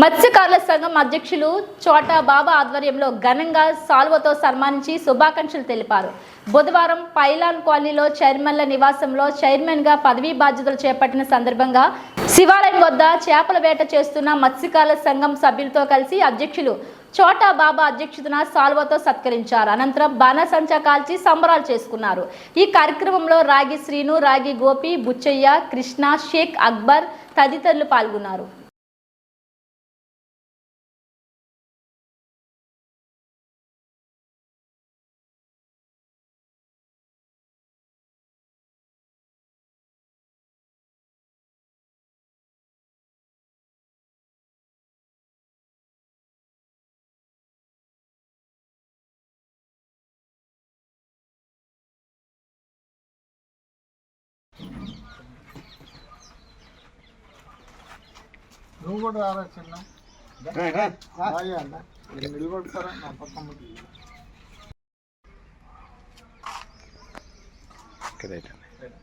మత్స్యకారుల సంఘం అధ్యక్షులు చోటా బాబా ఆధ్వర్యంలో ఘనంగా సాల్వతో సన్మానించి శుభాకాంక్షలు తెలిపారు. బుధవారం పైలాన్ కాలనీలో చైర్మన్ల నివాసంలో చైర్మన్గా పదవీ బాధ్యతలు చేపట్టిన సందర్భంగా శివాలయం వద్ద చేపల వేట చేస్తున్న మత్స్యకారుల సంఘం సభ్యులతో కలిసి అధ్యక్షులు చోటా బాబా అధ్యక్షతన సాల్వతో సత్కరించారు. అనంతరం బాణసంచా కాల్చి సంబరాలు చేసుకున్నారు. ఈ కార్యక్రమంలో రాగి శ్రీను రాగి గోపి బుచ్చయ్య కృష్ణ షేక్ అక్బర్ తదితరులు పాల్గొన్నారు. నువ్వు కూడా రారా చిన్న? రాయి అన్న నేను నిలబడతారా? నా పక్కన.